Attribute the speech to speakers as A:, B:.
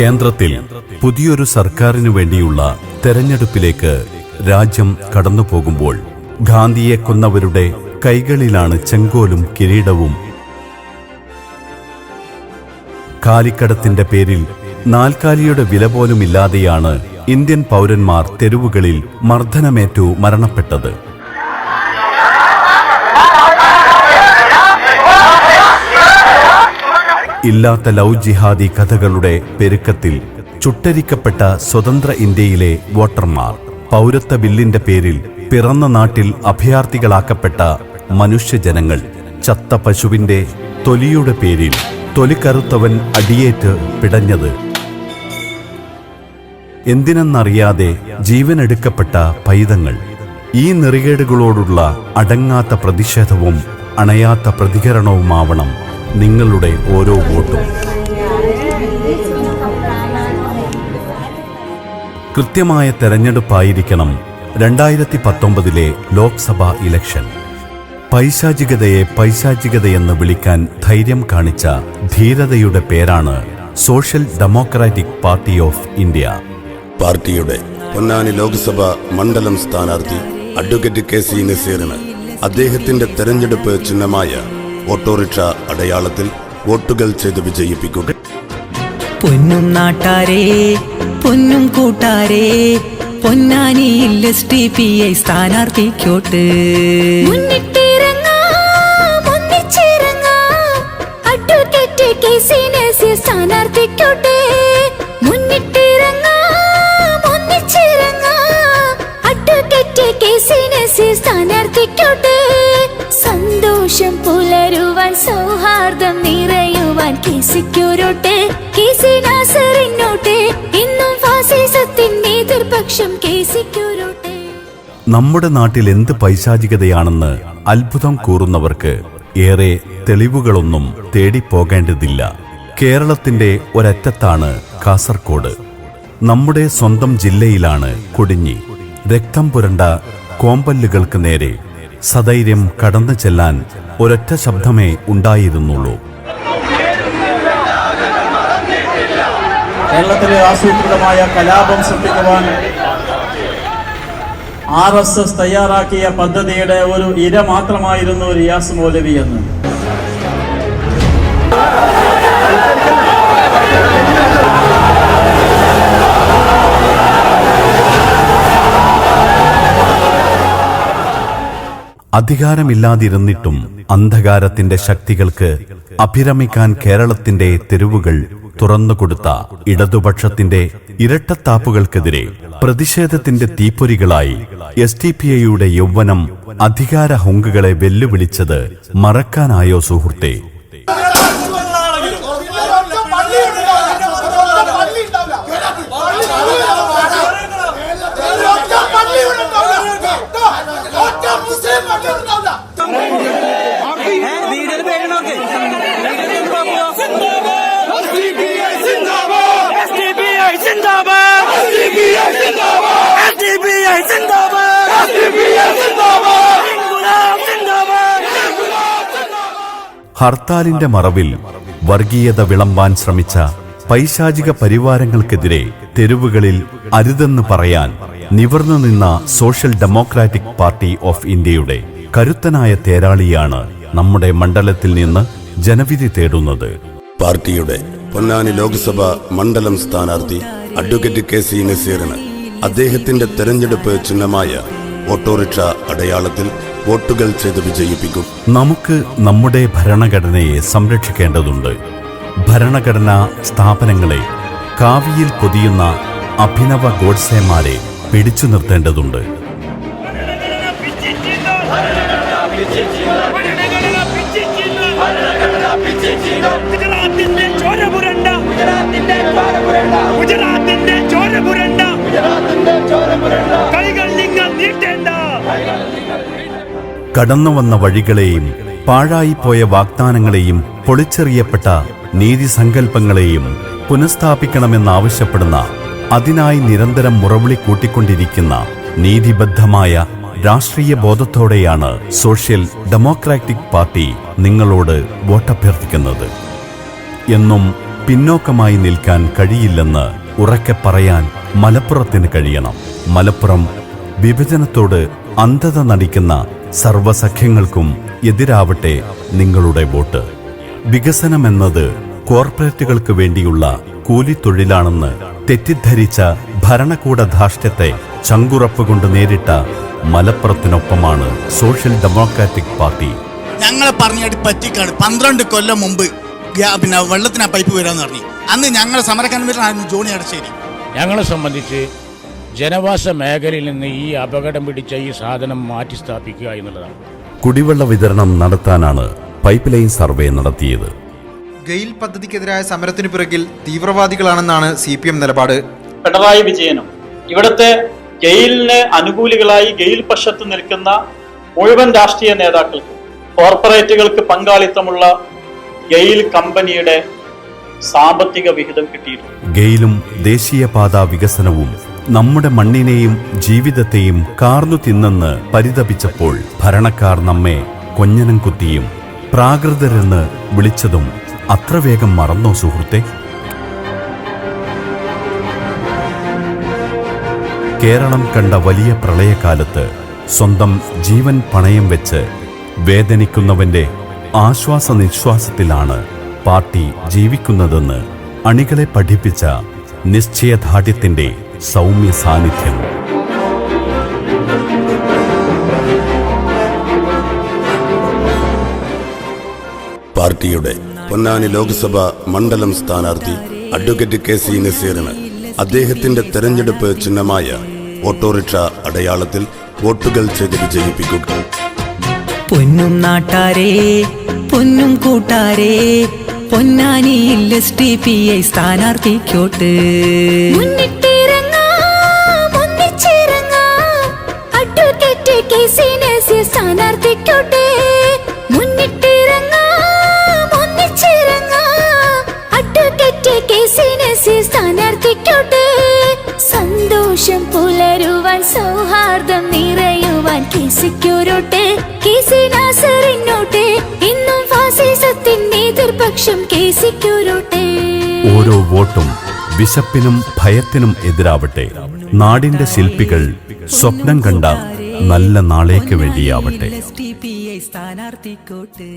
A: കേന്ദ്രത്തിൽ പുതിയൊരു സർക്കാരിനു വേണ്ടിയുള്ള തെരഞ്ഞെടുപ്പിലേക്ക് രാജ്യം കടന്നുപോകുമ്പോൾ ഗാന്ധിയെ കൊന്നവരുടെ കൈകളിലാണ് ചെങ്കോലും കിരീടവും. കാലിക്കടത്തിന്റെ പേരിൽ നാൽക്കാലിയുടെ വില പോലുമില്ലാതെയാണ് ഇന്ത്യൻ പൗരന്മാർ തെരുവുകളിൽ മർദ്ദനമേറ്റു മരണപ്പെട്ടത്. ഇല്ലാത്ത ലവ് ജിഹാദി കഥകളുടെ പെരുക്കത്തിൽ ചുട്ടരിക്കപ്പെട്ട സ്വതന്ത്ര ഇന്ത്യയിലെ വോട്ടർമാർ പൗരത്വ ബില്ലിന്റെ പേരിൽ പിറന്ന നാട്ടിൽ അഭയാർത്ഥികളാക്കപ്പെട്ട മനുഷ്യജനങ്ങൾ ചത്ത പശുവിന്റെ തൊലിയുടെ പേരിൽ തൊലിക്കറുത്തവൻ അടിയേറ്റ് പിടഞ്ഞത്. എന്തിനെന്നറിയാതെ ജീവനെടുക്കപ്പെട്ട പൈതങ്ങൾ ഈ നെറികേടുകളോടുള്ള അടങ്ങാത്ത പ്രതിഷേധവും അണയാത്ത പ്രതികരണവുമാവണം നിങ്ങളുടെ ഓരോ വോട്ടും. കൃത്യമായ തെരഞ്ഞെടുപ്പായിരിക്കണം രണ്ടായിരത്തി പത്തൊമ്പതിലെ ലോക്സഭാ ഇലക്ഷൻ. പൈശാചികതയെ പൈശാചികതയെന്ന് വിളിക്കാൻ ധൈര്യം കാണിച്ച ധീരതയുടെ പേരാണ് Social Democratic Party of India.
B: പാർട്ടിയുടെ പൊന്നാനി ലോക്സഭാ മണ്ഡലം സ്ഥാനാർത്ഥി അഡ്വക്കേറ്റ് കെ സി നസീറിന് അദ്ദേഹത്തിന്റെ തെരഞ്ഞെടുപ്പ് ചിഹ്നമായ ഓട്ടോറിക്ഷ അടയാളത്തിൽ വോട്ടുകൾ ചെയ്ത് വിജയിപ്പിക്കുക.
C: പൊന്നും നാട്ടാരേ പൊന്നും കൂട്ടാരേ പൊന്നാനിയിൽ എസ് ടി പി ഐ സ്ഥാനാർത്ഥിക്കോട്ട്.
D: മുന്നിട്ടിറങ്ങാം,
A: നമ്മുടെ നാട്ടിൽ എന്ത് പൈശാചികതയാണെന്ന് അത്ഭുതം കൂറുന്നവർക്ക് ഏറെ തെളിവുകളൊന്നും തേടിപ്പോകേണ്ടതില്ല. കേരളത്തിന്റെ ഒരറ്റത്താണ് കാസർകോട്. നമ്മുടെ സ്വന്തം ജില്ലയിലാണ് കൊടിഞ്ഞി രക്തം പുരണ്ട കോമ്പല്ലുകൾക്ക് നേരെ സധൈര്യം കടന്നു ചെല്ലാൻ ഒരൊറ്റ ശബ്ദമേ ഉണ്ടായിരുന്നുള്ളൂ.
E: കേരളത്തിലെ ആസൂത്രിതമായ കലാപം സൃഷ്ടിക്കുവാൻ ആർ എസ് എസ് തയ്യാറാക്കിയ പദ്ധതിയുടെ ഒരു ഇര മാത്രമായിരുന്നു റിയാസ് മൗലവി എന്ന്.
A: അധികാരമില്ലാതിരുന്നിട്ടും അന്ധകാരത്തിന്റെ ശക്തികൾക്ക് അഭിരമിക്കാൻ കേരളത്തിന്റെ തെരുവുകൾ തുറന്നുകൊടുത്ത ഇടതുപക്ഷത്തിന്റെ ഇരട്ടത്താപ്പുകൾക്കെതിരെ പ്രതിഷേധത്തിന്റെ തീപ്പൊരികളായി എസ് ടി പി ഐയുടെ യൗവനം അധികാര ഹുങ്കുകളെ വെല്ലുവിളിച്ചത് മറക്കാനായോ സുഹൃത്തെ? ഹർത്താലിന്റെ മറവിൽ വർഗീയത വിളമ്പാൻ ശ്രമിച്ച പൈശാചിക പരിവാരങ്ങൾക്കെതിരെ തെരുവുകളിൽ അരുതെന്ന് പറയാൻ നിവർന്നു നിന്ന സോഷ്യൽ ഡെമോക്രാറ്റിക് പാർട്ടി ഓഫ് ഇന്ത്യയുടെ കരുത്തനായ തേരാളിയാണ് നമ്മുടെ മണ്ഡലത്തിൽ നിന്ന് ജനവിധി തേടുന്നത്.
B: പാർട്ടിയുടെ പൊന്നാനി ലോക്സഭ മണ്ഡലം സ്ഥാനാർത്ഥി അഡ്വക്കേറ്റ് കെ സി നസീറിന് അദ്ദേഹത്തിന്റെ തെരഞ്ഞെടുപ്പ് ചിഹ്നമായ ഓട്ടോറിക്ഷ അടയാളത്തിൽ വോട്ടുകൾ ചെയ്ത് വിജയിപ്പിക്കും.
A: നമുക്ക് നമ്മുടെ ഭരണഘടനയെ സംരക്ഷിക്കേണ്ടതുണ്ട്. ഭരണഘടനാ സ്ഥാപനങ്ങളെ കാവിയിൽ പൊതിയുന്ന അഭിനവ ഗോഡ്സേമാരെ പിടിച്ചു നിർത്തേണ്ടതുണ്ട്.
F: ഗുജറാത്തിന്റെ ചോര പുരണ്ട ഗുജറാത്തിന്റെ ചോര പുരണ്ട
A: കടന്നുവന്ന വഴികളെയും പാഴായിപ്പോയ വാഗ്ദാനങ്ങളെയും പൊളിച്ചെറിയപ്പെട്ട നീതിസങ്കല്പങ്ങളെയും പുനഃസ്ഥാപിക്കണമെന്നാവശ്യപ്പെടുന്ന അതിനായി നിരന്തരം മുറവിളി കൂട്ടിക്കൊണ്ടിരിക്കുന്ന നീതിബദ്ധമായ രാഷ്ട്രീയ ബോധത്തോടെയാണ് സോഷ്യൽ ഡെമോക്രാറ്റിക് പാർട്ടി നിങ്ങളോട് വോട്ടഭ്യർത്ഥിക്കുന്നത്. എന്നും പിന്നോക്കമായി നിൽക്കാൻ കഴിയില്ലെന്ന് ഉറക്കെ പറയാൻ മലപ്പുറത്തിന് കഴിയണം. മലപ്പുറം വിഭജനത്തോട് അന്ധത നടിക്കുന്ന സർവസഖ്യങ്ങൾക്കും എതിരാവട്ടെ നിങ്ങളുടെ വോട്ട്. വികസനമെന്നത് കോർപ്പറേറ്റുകൾക്ക് വേണ്ടിയുള്ള കൂലിത്തൊഴിലാണെന്ന് തെറ്റിദ്ധരിച്ച ഭരണകൂട ധാർഷ്ട്യത്തെ ചങ്കുറപ്പുകൊണ്ട് നേരിട്ട മലപ്പുറത്തിനൊപ്പമാണ് സോഷ്യൽ ഡെമോക്രാറ്റിക് പാർട്ടി.
G: ഞങ്ങളെ പറഞ്ഞിട്ട് പറ്റിക്കാണ്. പന്ത്രണ്ട് കൊല്ലം മുമ്പ് പിന്നെ വെള്ളത്തിന് ആ പൈപ്പ് വരാന്ന് പറഞ്ഞു. അന്ന് ഞങ്ങളെ ഞങ്ങൾ ആയിരുന്നു ജോണി അടശ്ശേരി
H: ഞങ്ങളെ സംബന്ധിച്ച് ജനവാസ മേഖലയിൽ നിന്ന് ഈ അപകടം പിടിച്ച ഈ സാധനം മാറ്റി സ്ഥാപിക്കുക എന്നുള്ളതാണ്.
A: കുടിവെള്ള വിതരണം നടത്താനാണ് പൈപ്പ് ലൈൻ സർവേ നടത്തിയത്.
I: ഗെയിൽ പദ്ധതിക്കെതിരായ സമരത്തിന് പിറകിൽ തീവ്രവാദികളാണെന്നാണ് സി പി എം നിലപാട്.
E: പിണറായി വിജയനും ഇവിടുത്തെ ഗെയിലിന് അനുകൂലികളായി ഗെയിൽ പക്ഷത്ത് നിൽക്കുന്ന മുഴുവൻ രാഷ്ട്രീയ നേതാക്കൾക്കും കോർപ്പറേറ്റുകൾക്ക് പങ്കാളിത്തമുള്ള ഗെയിൽ കമ്പനിയുടെ സാമ്പത്തിക വിഹിതം കിട്ടിയിട്ടുണ്ട്.
A: ഗെയിലും ദേശീയപാത വികസനവും നമ്മുടെ മണ്ണിനെയും ജീവിതത്തെയും കാർന്നു തിന്നെന്ന് പരിതപിച്ചപ്പോൾ ഭരണക്കാർ നമ്മെ കൊഞ്ഞനം കുത്തിയും പ്രാകൃതരെന്ന് വിളിച്ചതും അത്ര വേഗം മറന്നോ സുഹൃത്തെ? കേരളം കണ്ട വലിയ പ്രളയകാലത്ത് സ്വന്തം ജീവൻ പണയം വെച്ച് വേദനിക്കുന്നവന്റെ ആശ്വാസ നിശ്വാസത്തിലാണ് പാർട്ടി ജീവിക്കുന്നതെന്ന് അണികളെ പഠിപ്പിച്ച നിശ്ചയദാർഢ്യത്തിന്റെ സൗമ്യ സാന്നിധ്യം
B: പാർട്ടിയുടെ പൊന്നാനി ലോക്സഭ മണ്ഡലം സ്ഥാനാർത്ഥി അഡ്വക്കേറ്റ് കെ സി നസീറിന് അദ്ദേഹത്തിന്റെ തെരഞ്ഞെടുപ്പ് ചിഹ്നമായ ഓട്ടോറിക്ഷ അടയാളത്തിൽ വോട്ടുകൾ ചെയ്ത് വിജയിപ്പിക്കുക.
C: പൊന്നും നാട്ടാരേ പൊന്നും കൂട്ടാരേ പൊന്നാനിയിൽ എസ് ടി പി ഐ സ്ഥാനാർത്ഥിക്കോട്ട്.
D: കേസിക്കൊരുട്ട് കേസി നാസറിനോട്ട് ഇന്നും ഫാസിസത്തിന്റെ എതിർപക്ഷം കേസിക്കൊരുട്ട്
A: ഓരോ വോട്ടും വിശപ്പിനും ഭയത്തിനും എതിരാവട്ടെ. നാടിന്റെ ശില്പികൾ സ്വപ്നം കണ്ട നല്ല നാളേക്ക് വേണ്ടിയാവട്ടെ.
C: സ്ഥാനാർത്ഥിക്കോട്ട്